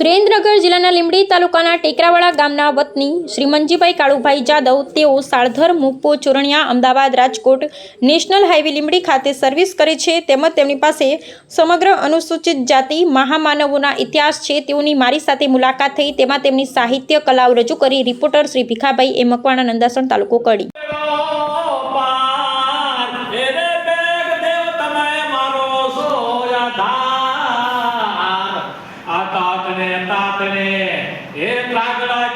ભાવનગર જિલ્લાના લીંબડી તાલુકાના ટેકરાવાડા ગામના વતની શ્રી મંજીભાઈ કાળુભાઈ જાદવ, તેઓ સાળધર, મુકપો, ચોરણિયા, અમદાવાદ, રાજકોટ નેશનલ હાઈવે લીંબડી ખાતે સર્વિસ કરે છે તેમજ તેમની પાસે સમગ્ર અનુસૂચિત જાતિ, મહામાનવોના ઇતિહાસ છે. તેઓની મારી સાથે મુલાકાત થઈ. તેમાં તેમની સાહિત્ય કલાઓ રજૂ કરી. રિપોર્ટર શ્રી ભીખાભાઈ એ મકવાણા નંદાસણ તાલુકો કડી.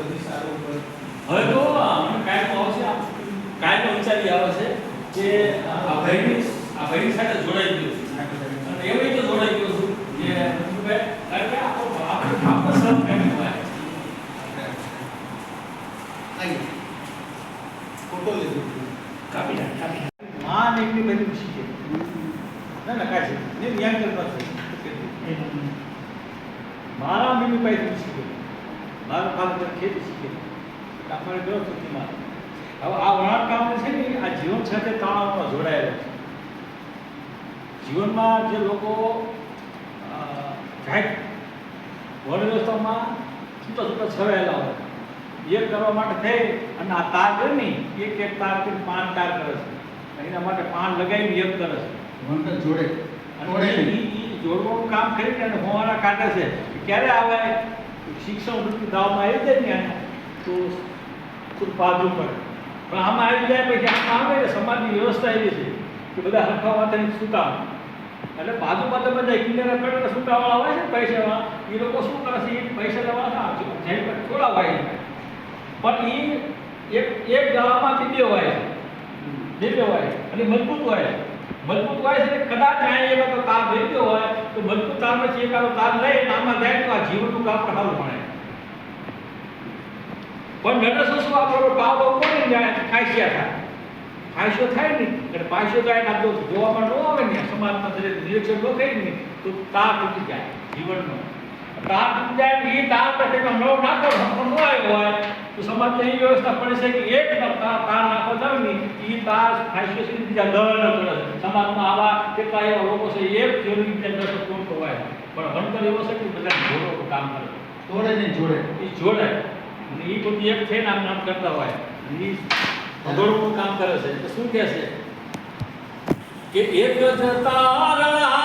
હવે તો અમને કાયમ આવશે કાયમો વિચારી આવે છે કે આ ભાઈની આ ભાઈની સાથે જોડાઈ ગયો અને એવું રીતે જોડાઈ ગયો છું કે ભાઈ કારણ કે આપણો આપણે આપણો સબ કાયમ હોય કાપી નાખ કાપી નાખ. માં ને એટલી બધી શીખે ના ના કાંઈ છે. ને કરતા છે મારા મમ્મી પાસે શીખે મારા ફાધર ખેતી શીખી તમારે ગયો તો તેમાં. હવે આ વણાટ કામ છે ને આ જીવન સાથે તણાવમાં જોડાયેલો છે. જીવનમાં જે લોકો જાય વડ વ્યવસ્થામાં છૂટા છૂટા છવાયેલા હોય. એ કરવા માટે થઈ અને આ તાર કરે ને એક એક તારથી પાન તાર કરે છે. એના માટે પાન લગાવીને એક કરે છે. અને જોડે. અને જોડવાનું કામ કરીને અને હોવાના કાઢે છે. ક્યારે આવે? શિક્ષણ વૃત્તિ દાવમાં આવી જાય ને આને તો પાછું પડે? પણ આમાં આવી જાય પછી આમાં આવે ને સમાજની વ્યવસ્થા એવી છે કે બધા હરખા માટે સૂતા એટલે બાજુમાં તો બધા કિનારા પડે સૂતાવાળા હોય છે પૈસાવાળા એ લોકો શું કરે છે? એ પૈસા લેવાના જેમ પર થોડા હોય પણ એ એક એક ગાળામાં બે હોય છે. બે બે હોય. અને મજબૂત હોય છે. મજબૂત હોય છે ને કદાચ આ એવા તો તાર લઈ ગયો હોય, તો મજબૂત તાર પછી એકાદો તાર લઈ અને આમાં જાય તો આ જીવનનું કામ પણ સારું પડે પણ નડસો શું આપણો પાવડો કોને જાય ખાઈશિયા થાય. ફાયસો થાય ને એટલે ફાયસો થાય ને આ જો જોવામાં ન આવે ને, સમાજમાં દરેક નિરીક્ષણ ન થાય ને, તો તાર તૂટી જાય જીવનનો. તાર તૂટી જાય ને એ તાર પર તેમાં નવો નાખો હમકો ન આવ્યો હોય, તો સમાજને એવી વ્યવસ્થા પડે છે કે એક ન તાર નાખો થયો ને એ તાર ફાયસો સુધી બીજા પડે છે સમાજમાં આવા કેટલા એવા લોકો છે એક જોડી બીજા દસ કોણ કહેવાય પણ ભણતર એવો છે કે બધા જોડો કામ કરે. એ જોડે. અને એ બધું એક થઈને આમ નામ કરતા હોય. એ કામ કરે છે. તો શું કહે છે? કે એક જ તારણા